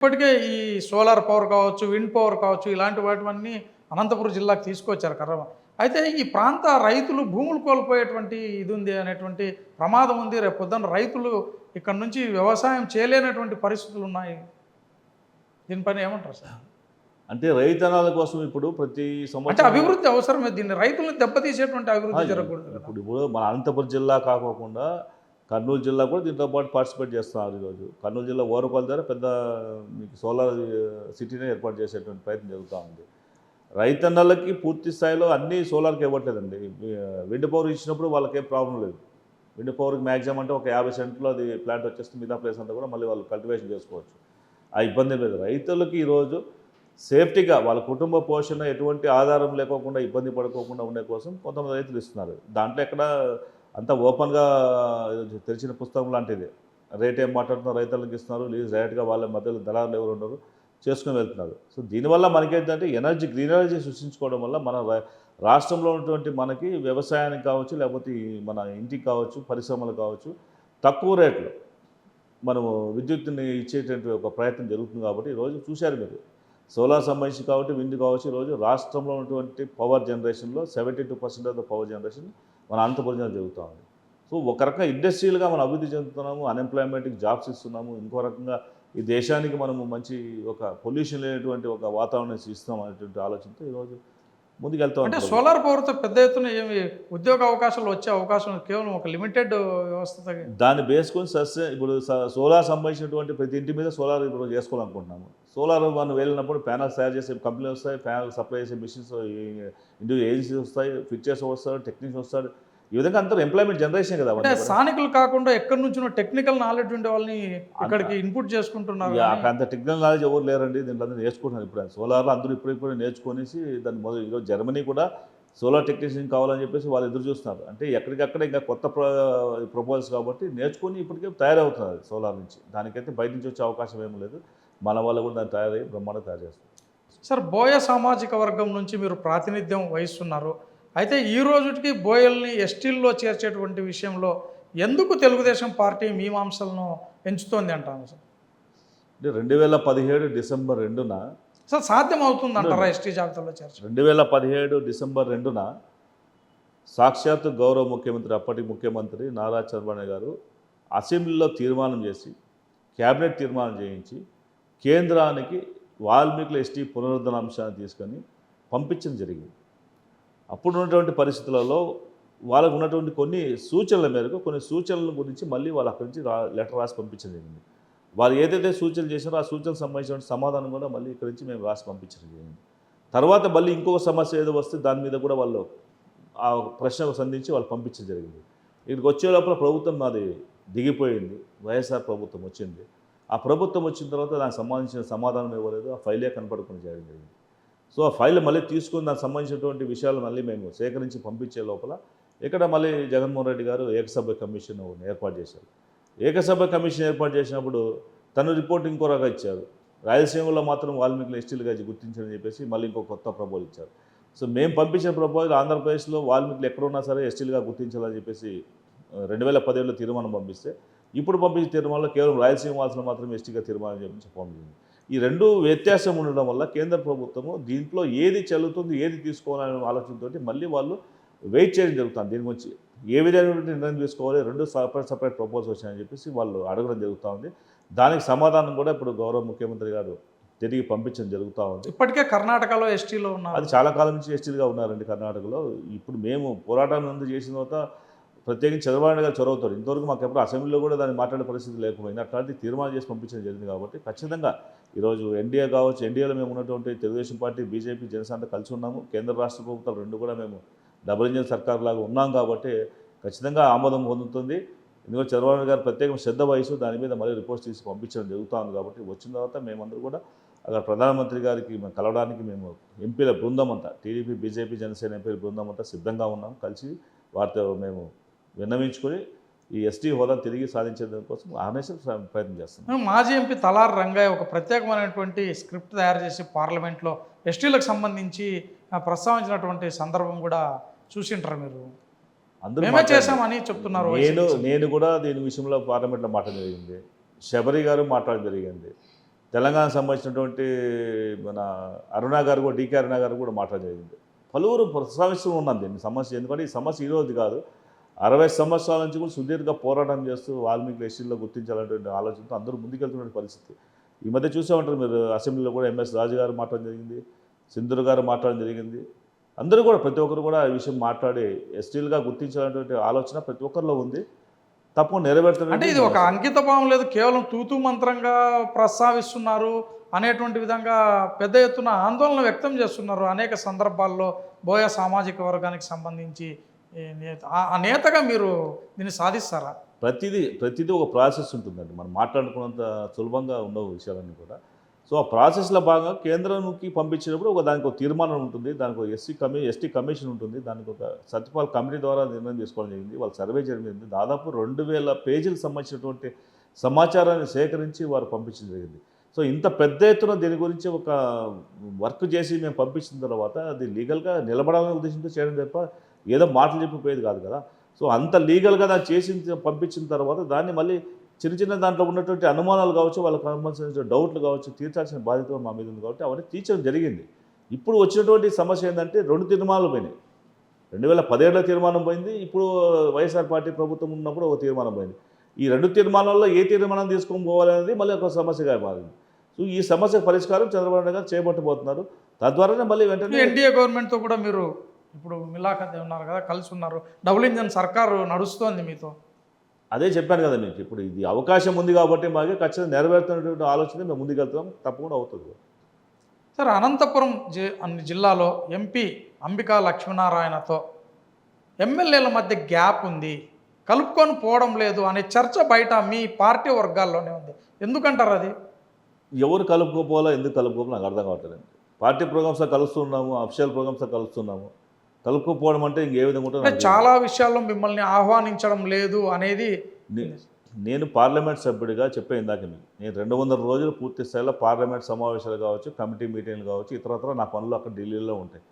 ఇప్పటికే ఈ solar power కావచ్చు విండ్ పవర్ కావచ్చు ఇలాంటి వాటివన్నీ అనంతపురం జిల్లాకు తీసుకొచ్చారు కర్ర అయితే ఈ ప్రాంత రైతులు భూములు కోల్పోయేటువంటి ఇది ఉంది అనేటువంటి ప్రమాదం ఉంది. రేపు పొద్దున్న రైతులు ఇక్కడ నుంచి వ్యవసాయం చేయలేనటువంటి పరిస్థితులు ఉన్నాయి. దీనిపైన ఏమంటారు సార్? అంటే రైతనాల కోసం ఇప్పుడు ప్రతి అంటే సంవత్సరం అభివృద్ధి అవసరమే దీన్ని. రైతులను దెబ్బతీసేటువంటి అభివృద్ధి జరగకూడదు ఇప్పుడు మన అనంతపురం జిల్లా కాకోకుండా కర్నూలు జిల్లా కూడా దీంతో పాటు పార్టిసిపేట్ చేస్తున్నారు ఈరోజు. కర్నూలు జిల్లా ఓరపల్లి ద్వారా పెద్ద మీకు సోలార్ సిటీనే ఏర్పాటు చేసేటువంటి ప్రయత్నం జరుగుతూ ఉంది. రైతన్నలకి పూర్తి స్థాయిలో అన్ని సోలార్కి ఇవ్వట్లేదండి. విండ్ పవర్ ఇచ్చినప్పుడు వాళ్ళకేం ప్రాబ్లం లేదు. విండ్ పవర్కి మ్యాక్సిమం అంటే ఒక యాభై సెంట్లో అది ప్లాంట్ వచ్చేస్తే మిగతా ప్లేస్ అంతా కూడా మళ్ళీ వాళ్ళు కల్టివేషన్ చేసుకోవచ్చు. ఆ ఇబ్బంది లేదు. రైతులకి ఈరోజు సేఫ్టీగా వాళ్ళ కుటుంబ పోషణ ఎటువంటి ఆధారం లేకోకుండా ఇబ్బంది పడుకోకుండా ఉండే కోసం కొంతమంది రైతులు ఇస్తున్నారు. దాంట్లో ఎక్కడ అంతా ఓపెన్గా తెరిచిన పుస్తకం లాంటిది. రేట్ ఏం మాట్లాడుతున్నారు? రైతులకు ఇస్తున్నారు. లీజ్ డైరెక్ట్గా వాళ్ళ మధ్యలో దళారులు ఎవరు ఉండరు? చేసుకుని వెళ్తున్నారు. సో దీనివల్ల మనకేంటంటే ఎనర్జీ గ్రీన్ ఎనర్జీ సృష్టించుకోవడం వల్ల మన రా- రాష్ట్రంలో ఉన్నటువంటి మనకి వ్యవసాయానికి కావచ్చు లేకపోతే మన ఇంటికి కావచ్చు పరిశ్రమలు కావచ్చు తక్కువ రేట్లు మనము విద్యుత్ని ఇచ్చేటువంటి ఒక ప్రయత్నం జరుగుతుంది కాబట్టి ఈరోజు చూశారు మీరు. సోలార్ సంబంధించి కాబట్టి విండ్ కావచ్చు ఈరోజు రాష్ట్రంలో ఉన్నటువంటి పవర్ జనరేషన్లో seventy two percent of the power generation మన అనంతపురం జిల్లాలో జరుగుతూ ఉంది సో ఒక రకంగా ఇండస్ట్రియల్గా మనం అభివృద్ధి చెందుతున్నాము అన్ఎంప్లాయ్మెంట్కి జాబ్స్ ఇస్తున్నాము ఇంకో రకంగా ఈ దేశానికి మనము మంచి ఒక పొల్యూషన్ లేనటువంటి ఒక వాతావరణం ఇస్తాం అనేటువంటి ఆలోచనతో ఈరోజు ముందుకెళ్తా అంటే సోలార్ పవర్తో పెద్ద ఎత్తున ఏమి ఉద్యోగ అవకాశాలు వచ్చే అవకాశం. కేవలం ఒక లిమిటెడ్ వ్యవస్థ దాన్ని బేసుకొని సస్య ఇప్పుడు సోలార్ సంబంధించినటువంటి ప్రతి ఇంటి మీద సోలార్ ఇప్పుడు చేసుకోవాలనుకుంటున్నాము సోలార్ మనం వెళ్ళినప్పుడు ప్యానల్స్ తయారు చేసే కంపెనీలు వస్తాయి ప్యానల్ సప్లై చేసే మిషన్స్ ఇండివిజువల్ ఏజెన్సీస్ వస్తాయి ఫిక్చర్స్ వస్తారు టెక్నీషియన్ వస్తారు ఈ విధంగా అందరూ ఎంప్లాయ్మెంట్ జనరేషన్ కదా అంటే. స్థానికులు కాకుండా ఎక్కడి నుంచో టెక్నికల్ నాలెడ్జ్ ఉండే వాళ్ళని ఇక్కడికి ఇన్పుట్ చేసుకుంటున్నారు అంత టెక్నికల్ నాలెడ్జ్ ఎవరు లేరండి దీంట్లో అందరూ నేర్చుకుంటున్నారు ఇప్పుడు. సోలార్లో అందరూ ఇప్పుడు ఇప్పుడు నేర్చుకొనేసి దాన్ని మొదలు ఈరోజు జర్మనీ కూడా సోలార్ టెక్నీషియన్ కావాలని చెప్పేసి వాళ్ళు ఎదురు చూస్తున్నారు. అంటే ఎక్కడికక్కడ ఇంకా కొత్త ప్రపోజల్స్ కాబట్టి నేర్చుకొని ఇప్పటికే తయారవుతున్నారు సోలార్ నుంచి. దానికైతే బయట నుంచి వచ్చే అవకాశం ఏమీ లేదు. మన వాళ్ళు కూడా దాన్ని తయారయ్యి బ్రహ్మాండంగా తయారు చేస్తారు సార్ బోయ సామాజిక వర్గం నుంచి మీరు ప్రాతినిధ్యం వహిస్తున్నారు. అయితే ఈ రోజుకి బోయల్ని ఎస్టీల్లో చేర్చేటువంటి విషయంలో ఎందుకు తెలుగుదేశం పార్టీ మీమాంసలను పెంచుతోంది అంటాను సార్? అంటే రెండు వేల పదిహేడు డిసెంబర్ రెండున సార్ సాధ్యం అవుతుంది అంటారా ఎస్టీ జాబితాలో చేర్చడం? రెండు వేల పదిహేడు డిసెంబర్ రెండున సాక్షాత్ గౌరవ ముఖ్యమంత్రి అప్పటి ముఖ్యమంత్రి నారా చంద్రబాబు గారు అసెంబ్లీలో తీర్మానం చేసి క్యాబినెట్ తీర్మానం చేయించి కేంద్రానికి వాల్మీకుల ఎస్టీ పునరుద్ధరణ అంశాన్ని తీసుకొని పంపించడం జరిగింది. అప్పుడు ఉన్నటువంటి పరిస్థితులలో వాళ్ళకు ఉన్నటువంటి కొన్ని సూచనల మేరకు కొన్ని సూచనల గురించి మళ్ళీ వాళ్ళు అక్కడి నుంచి రా లెటర్ రాసి పంపించడం జరిగింది. వారు ఏదైతే సూచనలు చేశారో ఆ సూచనలకు సంబంధించిన సమాధానం కూడా మళ్ళీ ఇక్కడి నుంచి మేము రాసి పంపించడం జరిగింది. తర్వాత మళ్ళీ ఇంకొక సమస్య ఏదో వస్తే దాని మీద కూడా వాళ్ళు ఆ ప్రశ్నకు సంధించి వాళ్ళు పంపించడం జరిగింది. ఇక్కడికి వచ్చే లోపల ప్రభుత్వం నాది దిగిపోయింది. వైఎస్ఆర్ ప్రభుత్వం వచ్చింది. ఆ ప్రభుత్వం వచ్చిన తర్వాత దానికి సంబంధించిన సమాధానం ఇవ్వలేదు. ఆ ఫైలే కనపడకుండా చేయడం జరిగింది. సో ఆ ఫైల్ మళ్ళీ తీసుకుని దానికి సంబంధించినటువంటి విషయాలు మళ్ళీ మేము సేకరించి పంపించే లోపల ఇక్కడ మళ్ళీ జగన్మోహన్ రెడ్డి గారు ఏకసభ్య కమిషన్ ఏర్పాటు చేశారు. ఏకసభ్య కమిషన్ ఏర్పాటు చేసినప్పుడు తను రిపోర్ట్ ఇంకో రకంగా ఇచ్చారు. రాయలసీమలో మాత్రం వాల్మీకులు ఎస్టీలుగా గుర్తించని చెప్పేసి మళ్ళీ ఇంకో కొత్త ప్రపోజల్ ఇచ్చారు. సో మేము పంపించిన ప్రపోజల్ ఆంధ్రప్రదేశ్లో వాల్మీకులు ఎక్కడున్నా సరే ఎస్టీలుగా గుర్తించాలని చెప్పేసి రెండు వేల పదిహేడులో తీర్మానం పంపిస్తే ఇప్పుడు పంపించిన తీర్మానంలో కేవలం రాయలసీమ వాసులు మాత్రమే ఎస్టీగా తీర్మానం చెప్పి పంపించింది ఈ రెండు వ్యత్యాసం ఉండడం వల్ల కేంద్ర ప్రభుత్వము దీంట్లో ఏది చెల్లుతుంది ఏది తీసుకోవాలనే ఆలోచనతోటి మళ్ళీ వాళ్ళు వెయిట్ చేయడం జరుగుతుంది. దీని గురించి ఏ విధమైన నిర్ణయం తీసుకోవాలి రెండు సపరేట్ సపరేట్ ప్రపోజల్స్ వచ్చాయని చెప్పేసి వాళ్ళు అడగడం జరుగుతూ ఉంది. దానికి సమాధానం కూడా ఇప్పుడు గౌరవ ముఖ్యమంత్రి గారు తిరిగి పంపించడం జరుగుతూ ఉంది. ఇప్పటికే కర్ణాటకలో ఎస్టీలో ఉన్నారు. అది చాలా కాలం నుంచి ఎస్టీలుగా ఉన్నారండి కర్ణాటకలో. ఇప్పుడు మేము పోరాటం ముందు చేసిన తర్వాత ప్రత్యేకించి చంద్రబాబు గారు చొరవతారు. ఇంతవరకు మాకు ఎప్పుడు అసెంబ్లీలో కూడా దాన్ని మాట్లాడే పరిస్థితి లేకపోయింది. అట్లాంటి తీర్మానం చేసి పంపించడం జరిగింది కాబట్టి ఖచ్చితంగా ఈరోజు ఎన్డీఏ కావచ్చు ఎన్డీఏలో మేము ఉన్నటువంటి తెలుగుదేశం పార్టీ బీజేపీ జనసేన కలిసి ఉన్నాము. కేంద్ర రాష్ట్ర ప్రభుత్వాలు రెండు కూడా మేము డబుల్ ఇంజన్ సర్కార్ లాగా ఉన్నాం కాబట్టి ఖచ్చితంగా ఆమోదం పొందుతుంది. ఎందుకంటే చంద్రబాబు గారు ప్రత్యేక శ్రద్ధ వయసు దాని మీద మళ్ళీ రిపోర్ట్స్ తీసి పంపించడం జరుగుతుంది కాబట్టి వచ్చిన తర్వాత మేమందరూ కూడా అక్కడ ప్రధానమంత్రి గారికి మేము కలవడానికి మేము ఎంపీల బృందం అంతా టీడీపీ బీజేపీ జనసేన ఎంపీల బృందం అంతా సిద్ధంగా ఉన్నాం. కలిసి వారితో మేము విన్నవించుకొని ఈ ఎస్టీ హోదా తిరిగి సాధించడం కోసం ఆనేషన్ ప్రయత్నం చేస్తున్నాం మాజీ ఎంపీ తలార్ రంగయ్య ఒక ప్రత్యేకమైనటువంటి స్క్రిప్ట్ తయారు చేసి పార్లమెంట్లో ఎస్టీలకు సంబంధించి ప్రస్తావించినటువంటి సందర్భం కూడా చూసింటారు మీరు. అందరూ మాట్లాడారు. చేశామని చెప్తున్నారు నేను. నేను కూడా దీని విషయంలో పార్లమెంట్లో మాట్లాడడం జరిగింది. శబరి గారు మాట్లాడడం జరిగింది. తెలంగాణకు సంబంధించినటువంటి మన అరుణ గారు కూడా డీకే అరుణ గారు కూడా మాట్లాడడం జరిగింది. పలువురు ప్రస్తావిస్తూ ఉన్నాం దీన్ని. సమస్య ఎందుకంటే ఈ సమస్య ఈరోజు కాదు. అరవై సంవత్సరాల నుంచి కూడా సుదీర్ఘ పోరాటం చేస్తూ వాల్మీకి ఎస్సీల్లో గుర్తించాలనేటువంటి ఆలోచనతో అందరూ ముందుకెళ్తున్న పరిస్థితి. ఈ మధ్య చూసే ఉంటారు మీరు అసెంబ్లీలో కూడా ఎంఎస్ రాజు గారు మాట్లాడడం జరిగింది సింధురు గారు మాట్లాడడం జరిగింది. అందరూ కూడా ప్రతి ఒక్కరు కూడా ఈ విషయం మాట్లాడి ఎస్టీలుగా గుర్తించాలనేటువంటి ఆలోచన ప్రతి ఒక్కరిలో ఉంది. తప్పకుండా నెరవేరుతున్నట్టు అంటే ఇది ఒక అంకిత భావం లేదు కేవలం తూతూ మంత్రంగా ప్రస్తావిస్తున్నారు అనేటువంటి విధంగా పెద్ద ఎత్తున ఆందోళన వ్యక్తం చేస్తున్నారు అనేక సందర్భాల్లో బోయ సామాజిక వర్గానికి సంబంధించి నేత ఆ- నేతగా మీరు దీన్ని సాధిస్తారా? ప్రతిదీ ప్రతిదీ ఒక ప్రాసెస్ ఉంటుందండి. మనం మాట్లాడుకున్నంత సులభంగా ఉండవు విషయాలన్నీ కూడా. సో ఆ ప్రాసెస్లో భాగంగా కేంద్రంకి పంపించినప్పుడు ఒక దానికి ఒక తీర్మానం ఉంటుంది. దానికి ఒక ఎస్సీ కమి ఎస్టీ కమిషన్ ఉంటుంది. దానికి ఒక సత్యపాల్ కమిటీ ద్వారా నిర్ణయం తీసుకోవడం జరిగింది. వాళ్ళు సర్వే జరిగింది. దాదాపు రెండు వేల పేజీలకు సంబంధించినటువంటి సమాచారాన్ని సేకరించి వారు పంపించడం జరిగింది. సో ఇంత పెద్ద ఎత్తున దీని గురించి ఒక వర్క్ చేసి మేము పంపించిన తర్వాత అది లీగల్గా నిలబడాలనే ఉద్దేశంతో చేయడం తప్ప ఏదో మాటలు చెప్పిపోయేది కాదు కదా. సో అంత లీగల్గా దాన్ని చేసి పంపించిన తర్వాత దాన్ని మళ్ళీ చిన్న చిన్న దాంట్లో ఉన్నటువంటి అనుమానాలు కావచ్చు వాళ్ళకి సంబంధించిన డౌట్లు కావచ్చు తీర్చాల్సిన బాధ్యత మా మీద ఉంది కాబట్టి అవన్నీ తీర్చడం జరిగింది. ఇప్పుడు వచ్చినటువంటి సమస్య ఏంటంటే రెండు తీర్మానాలు పోయినాయి. రెండు వేల పదిహేడులో తీర్మానం పోయింది ఇప్పుడు వైఎస్ఆర్ పార్టీ ప్రభుత్వం ఉన్నప్పుడు ఒక తీర్మానం పోయింది. ఈ రెండు తీర్మానాల్లో ఏ తీర్మానం తీసుకొని పోవాలనేది మళ్ళీ ఒక సమస్యగా మారింది. సో ఈ సమస్య పరిష్కారం చంద్రబాబు నాయుడు గారు చేపట్టబోతున్నారు. తద్వారానే మళ్ళీ వెంటనే ఎన్డీఏ గవర్నమెంట్తో కూడా మీరు ఇప్పుడు మిలాఖత్ ఉన్నారు కదా కలిసి ఉన్నారు. డబుల్ ఇంజన్ సర్కారు నడుస్తోంది మీతో. అదే చెప్పాను కదా మీకు ఇప్పుడు ఇది అవకాశం ఉంది కాబట్టి మాకే ఖచ్చితంగా నెరవేరుతున్నటువంటి ఆలోచన మేము ముందుకెళ్తాం తప్పకుండా అవుతుంది. సార్ అనంతపురం జి అన్ని జిల్లాలో ఎంపీ అంబికా లక్ష్మీనారాయణతో ఎమ్మెల్యేల మధ్య గ్యాప్ ఉంది. కలుపుకొని పోవడం లేదు అనే చర్చ బయట మీ పార్టీ వర్గాల్లోనే ఉంది. ఎందుకంటారు అది? ఎవరు కలుపుకోపోవాలో ఎందుకు కలుపుకోవాలో నాకు అర్థం కావట్లేదండి పార్టీ ప్రోగ్రామ్స్లో కలుస్తున్నాము అఫిషియల్ ప్రోగ్రామ్స్లో కలుస్తున్నాము. కలుపుకోపోవడం అంటే ఇంకే విధంగా ఉంటుందో చాలా విషయాల్లో మిమ్మల్ని ఆహ్వానించడం లేదు అనేది నేను పార్లమెంట్ సభ్యుడిగా చెప్పే ఇందాక మీకు. నేను రెండు వందల రోజులు పూర్తి స్థాయిలో పార్లమెంట్ సమావేశాలు కావచ్చు కమిటీ మీటింగ్లు కావచ్చు ఇతరత్ర నా పనులు అక్కడ ఢిల్లీలో ఉంటాయి.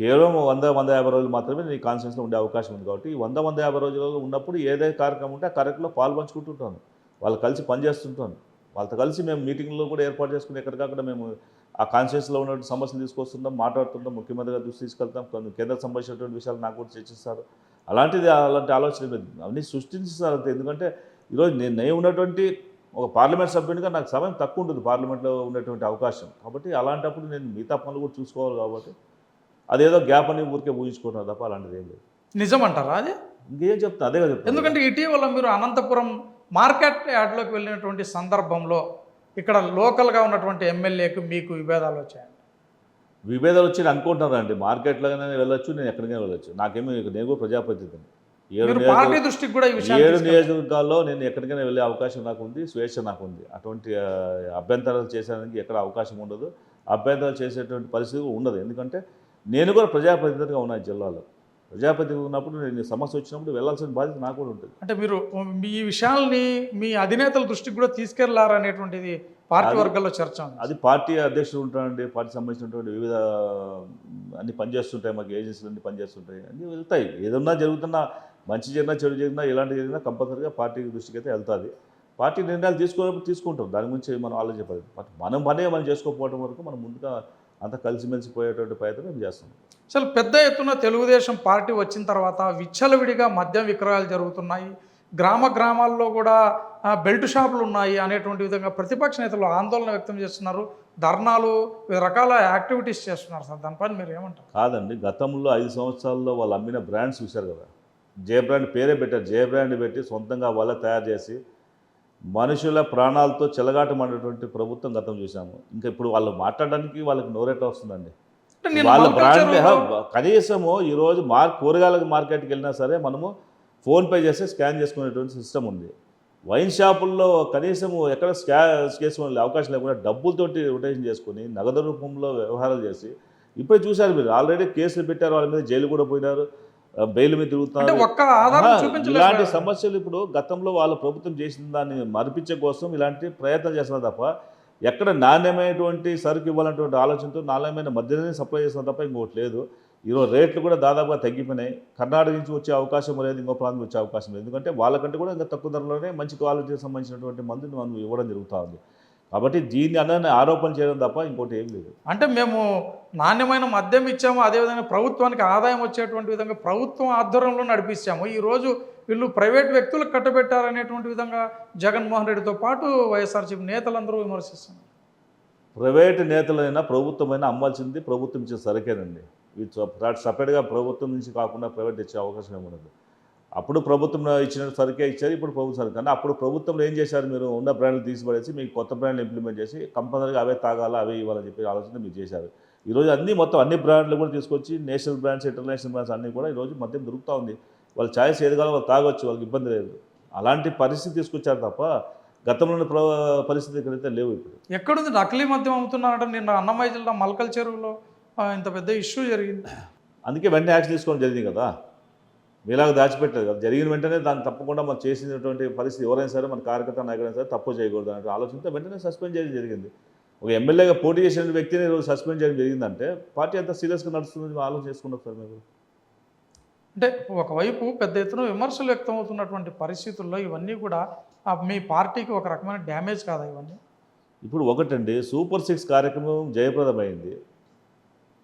కేవలం వంద వంద యాభై రోజులు మాత్రమే నీ కాన్స్టిట్యూన్స్లో ఉండే అవకాశం ఉంది కాబట్టి ఈ వంద వంద యాభై రోజులలో ఉన్నప్పుడు ఏదైతే కార్యక్రమం ఉంటే ఆ కార్యక్రమంలో పాల్పంచుకుంటుంటాను వాళ్ళు కలిసి పనిచేస్తుంటాను. వాళ్ళతో కలిసి మేము మీటింగ్లో కూడా ఏర్పాటు చేసుకుని ఎక్కడికక్కడ మేము ఆ కాన్స్టిట్యూన్స్లో ఉన్నటువంటి సమస్యలు తీసుకొస్తుంటాం మాట్లాడుతుంటాం ముఖ్యమంత్రి గారు దృష్టి తీసుకెళ్తాం కొన్ని కేంద్ర సంబంధించినటువంటి విషయాలు నాకు కూడా చర్చిస్తారు. అలాంటిది అలాంటి ఆలోచన లేదు. అవన్నీ సృష్టించారు ఎందుకంటే ఈరోజు నేను నేను ఉన్నటువంటి ఒక పార్లమెంట్ సభ్యునిగా నాకు సమయం తక్కువ ఉంటుంది పార్లమెంట్లో ఉన్నటువంటి అవకాశం. కాబట్టి అలాంటప్పుడు నేను మిగతా పనులు కూడా చూసుకోవాలి కాబట్టి అదేదో గ్యాప్ అని ఊరికే ఊహించుకుంటున్నాను తప్ప అలాంటిది ఏం లేదు. నిజమంటారా అది? ఇంకేం చెప్తాను? అదే కదా చెప్తాను. ఎందుకంటే ఇటీవల మీరు అనంతపురం మార్కెట్ యార్డ్లోకి వెళ్ళినటువంటి సందర్భంలో ఇక్కడ లోకల్గా ఉన్నటువంటి ఎమ్మెల్యేకు మీకు విభేదాలు వచ్చాయి విభేదాలు వచ్చి నేను అనుకుంటున్నారు అండి? మార్కెట్లోనే వెళ్ళొచ్చు నేను ఎక్కడికైనా వెళ్ళొచ్చు. నాకేమీ నేను కూడా ప్రజాప్రతినిధిని. ఏడు పార్టీ దృష్టికి కూడా ఏడు. నియోజకవర్గాల్లో నేను ఎక్కడికైనా వెళ్ళే అవకాశం నాకు ఉంది స్వేచ్ఛ నాకు ఉంది అటువంటి అభ్యంతరాలు చేసేదానికి ఎక్కడ అవకాశం ఉండదు. అభ్యంతరాలు చేసేటువంటి పరిస్థితి ఉండదు. ఎందుకంటే నేను కూడా ప్రజాప్రతినిధిగా ఉన్నాను జిల్లాలో. ప్రజాప్రతినిధి ఉన్నప్పుడు నేను సమస్య వచ్చినప్పుడు వెళ్ళాల్సిన బాధ్యత నాకు కూడా ఉంటుంది. అంటే మీరు మీ విషయాల్ని మీ అధినేతల దృష్టికి కూడా తీసుకెళ్ళారనేటువంటిది పార్టీ వర్గాల్లో చర్చ అది పార్టీ అధ్యక్షుడు ఉంటాడండి పార్టీ సంబంధించినటువంటి వివిధ అన్ని పనిచేస్తుంటాయి మాకు ఏజెన్సీలు అన్ని పనిచేస్తుంటాయి అన్నీ వెళ్తాయి. ఏదన్నా జరుగుతున్నా మంచి జరిగినా చెడు జరిగినా ఎలాంటి జరిగినా కంపల్సరీగా పార్టీ దృష్టికి అయితే వెళ్తుంది. పార్టీ నిర్ణయాలు తీసుకున్నప్పుడు తీసుకుంటాం. దాని గురించి మనం ఆలోచించాలి మనం పనే మనం చేసుకోకపోవడం వరకు మనం ముందుగా అంత కలిసిమెలిసి పోయేటువంటి ప్రయత్నం మేము చేస్తాం అసలు పెద్ద ఎత్తున తెలుగుదేశం పార్టీ వచ్చిన తర్వాత విచ్చలవిడిగా మద్యం విక్రయాలు జరుగుతున్నాయి. గ్రామ గ్రామాల్లో కూడా బెల్ట్ షాపులు ఉన్నాయి అనేటువంటి విధంగా ప్రతిపక్ష నేతలు ఆందోళన వ్యక్తం చేస్తున్నారు. ధర్నాలు వివిధ రకాల యాక్టివిటీస్ చేస్తున్నారు. సార్ దానిపైన మీరు ఏమంటారు? కాదండి గతంలో ఐదు సంవత్సరాల్లో వాళ్ళు అమ్మిన బ్రాండ్స్ చూశారు కదా. జే బ్రాండ్ పేరే పెట్టారు. జే బ్రాండ్ పెట్టి సొంతంగా వాళ్ళే తయారు చేసి మనుషుల ప్రాణాలతో చెలగాటమనేటువంటి ప్రభుత్వం గతం చూసాము ఇంకా ఇప్పుడు వాళ్ళు మాట్లాడడానికి వాళ్ళకి నోరెట్లా వస్తుందండి. వాళ్ళ బ్రాండ్ కనీసము ఈరోజు మార్ కూరగాయల మార్కెట్కి వెళ్ళినా సరే మనము ఫోన్పే చేస్తే స్కాన్ చేసుకునేటువంటి సిస్టమ్ ఉంది. వైన్ షాపుల్లో కనీసము ఎక్కడ స్కా చేసుకునే అవకాశం లేకుండా డబ్బులతోటి రొటేషన్ చేసుకుని నగదు రూపంలో వ్యవహారాలు చేసి ఇప్పుడే చూశారు మీరు ఆల్రెడీ కేసులు పెట్టారు వాళ్ళ మీద జైలు కూడా పోయినారు. బెయిల్ మీద తిరుగుతున్నారు. ఇలాంటి సమస్యలు ఇప్పుడు గతంలో వాళ్ళ ప్రభుత్వం చేసిన దాన్ని మరిపించే కోసం ఇలాంటి ప్రయత్నం చేస్తున్నారు తప్ప ఎక్కడ నాణ్యమైనటువంటి సరుకు ఇవ్వాలన్నటువంటి ఆలోచనతో నాణ్యమైన మద్యాన్ని సప్లై చేస్తున్నారు తప్ప ఇంకోటి లేదు. ఈరోజు రేట్లు కూడా దాదాపుగా తగ్గిపోయినాయి. కర్ణాటక నుంచి వచ్చే అవకాశం లేదు ఇంకో ప్రాంతం వచ్చే అవకాశం లేదు. ఎందుకంటే వాళ్ళకంటే కూడా ఇంకా తక్కువ ధరలోనే మంచి క్వాలిటీకి సంబంధించినటువంటి మందుని మనం ఇవ్వడం జరుగుతూ ఉంది. కాబట్టి దీన్ని అన్న ఆరోపణ చేయడం తప్ప ఇంకోటి ఏం లేదు. అంటే మేము నాణ్యమైన మద్యం ఇచ్చాము అదేవిధంగా ప్రభుత్వానికి ఆదాయం వచ్చేటువంటి విధంగా ప్రభుత్వం ఆధ్వర్యంలో నడిపిస్తాము. ఈరోజు వీళ్ళు ప్రైవేట్ వ్యక్తులకు కట్టబెట్టారనేటువంటి విధంగా జగన్మోహన్ రెడ్డితో పాటు వైఎస్ఆర్సీపీ నేతలందరూ విమర్శిస్తున్నారు. ప్రైవేటు నేతలైనా ప్రభుత్వమైనా అమ్మాల్సింది ప్రభుత్వం ఇచ్చే సరికేనండి. ఇది సపరేట్గా ప్రభుత్వం నుంచి కాకుండా ప్రైవేట్ ఇచ్చే అవకాశం ఏముండదు. అప్పుడు ప్రభుత్వం ఇచ్చిన సరికే ఇచ్చారు ఇప్పుడు ప్రభుత్వం సరికి. కానీ అప్పుడు ప్రభుత్వంలో ఏం చేశారు మీరు? ఉన్న బ్రాండ్లు తీసిపడేసి మీకు కొత్త బ్రాండ్లు ఇంప్లిమెంట్ చేసి కంపల్సరీగా అవే తాగాలా అవే ఇవ్వాలని చెప్పి ఆలోచన మీరు చేశారు. ఈరోజు అన్ని మొత్తం అన్ని బ్రాండ్లు కూడా తీసుకొచ్చి నేషనల్ బ్రాండ్స్ ఇంటర్నేషనల్ బ్రాండ్స్ అన్నీ కూడా ఈరోజు మద్యం దొరుకుతూ ఉంది. వాళ్ళ ఛాయిస్ ఏది కావాలో వాళ్ళు తాగొచ్చు వాళ్ళకి ఇబ్బంది లేదు. అలాంటి పరిస్థితి తీసుకొచ్చారు తప్ప గతంలో ఉన్న ప్ర- పరిస్థితి ఇక్కడైతే లేవు ఇప్పుడు. ఎక్కడుంది? నకిలీ మద్యం అమ్ముతున్నారంటే. నిన్న అన్నమయ్య జిల్లా మల్కల్ చెరువులో ఇంత పెద్ద ఇష్యూ జరిగింది. అందుకే వెంటనే యాక్షన్ తీసుకోవడం జరిగింది కదా? మీలాగా దాచిపెట్టలేదు. కదా జరిగిన వెంటనే దాన్ని తప్పకుండా మనం చేసినటువంటి పరిస్థితి ఎవరైనా సరే మన కార్యకర్త నాయకుడైనా సరే తప్పు చేయకూడదు అనే ఆలోచనతో వెంటనే సస్పెండ్ చేయడం జరిగింది. ఒక ఎమ్మెల్యేగా పోటీ చేసిన వ్యక్తిని ఈరోజు సస్పెండ్ చేయడం జరిగిందంటే పార్టీ ఎంత సీరియస్గా నడుస్తుందని మీరు ఆలోచన చేసుకున్నారు సార్ మీరు? అంటే ఒకవైపు పెద్ద ఎత్తున విమర్శలు వ్యక్తమవుతున్నటువంటి పరిస్థితుల్లో ఇవన్నీ కూడా మీ పార్టీకి ఒక రకమైన డ్యామేజ్ కాదా ఇవన్నీ? ఇప్పుడు ఒకటండి సూపర్ సిక్స్ కార్యక్రమం జయప్రదమైంది.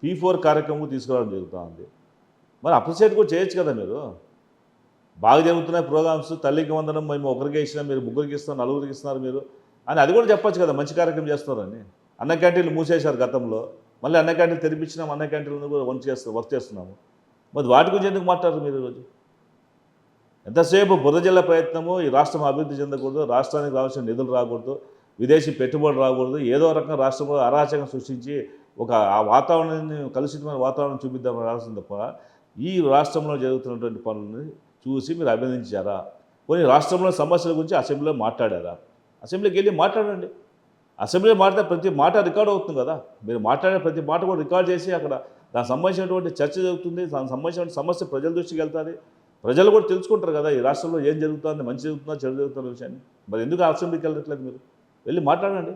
పీ ఫోర్ కార్యక్రమం తీసుకురావడం జరుగుతూ ఉంది. మరి అప్రిషియేట్ కూడా చేయొచ్చు కదా మీరు? బాగా జరుగుతున్నాయి ప్రోగ్రామ్స్ తల్లికి వందనం మేము ఒకరికి ఇచ్చినా మీరు ముగ్గురికి ఇస్తున్నారు నలుగురికి ఇస్తున్నారు మీరు అని అది కూడా చెప్పొచ్చు కదా మంచి కార్యక్రమం చేస్తున్నారని. అన్న క్యాంటీన్లు మూసేశారు గతంలో మళ్ళీ అన్న క్యాంటీన్ తెరిపించినాం అన్న క్యాంటీన్లు కూడా వర్క్ చేస్తూ వర్క్ చేస్తున్నాము. మరి వాటి గురించి ఎందుకు మాట్లాడరు మీరు ఈరోజు? ఎంతసేపు బురద జిల్లా ప్రయత్నము ఈ రాష్ట్రం అభివృద్ధి చెందకూడదు రాష్ట్రానికి రావాల్సిన నిధులు రాకూడదు విదేశీ పెట్టుబడులు రాకూడదు ఏదో రకంగా రాష్ట్రంలో అరాచకం సృష్టించి ఒక ఆ వాతావరణాన్ని కలుషితమైన వాతావరణం చూపిద్దామని రాల్సింది తప్ప ఈ రాష్ట్రంలో జరుగుతున్నటువంటి పనులని చూసి మీరు అభినందించారా? కొన్ని రాష్ట్రంలో సమస్యల గురించి అసెంబ్లీలో మాట్లాడారా? అసెంబ్లీకి వెళ్ళి మాట్లాడండి. అసెంబ్లీలో మాట్లాడే ప్రతి మాట రికార్డ్ అవుతుంది కదా. మీరు మాట్లాడే ప్రతి మాట కూడా రికార్డ్ చేసి అక్కడ దానికి సంబంధించినటువంటి చర్చ జరుగుతుంది దానికి సంబంధించిన సమస్య ప్రజల దృష్టికి వెళ్తుంది. ప్రజలు కూడా తెలుసుకుంటారు కదా ఈ రాష్ట్రంలో ఏం జరుగుతుంది మంచి జరుగుతుందా చెడు జరుగుతున్న విషయాన్ని. మరి ఎందుకు అసెంబ్లీకి వెళ్ళట్లేదు మీరు? వెళ్ళి మాట్లాడండి.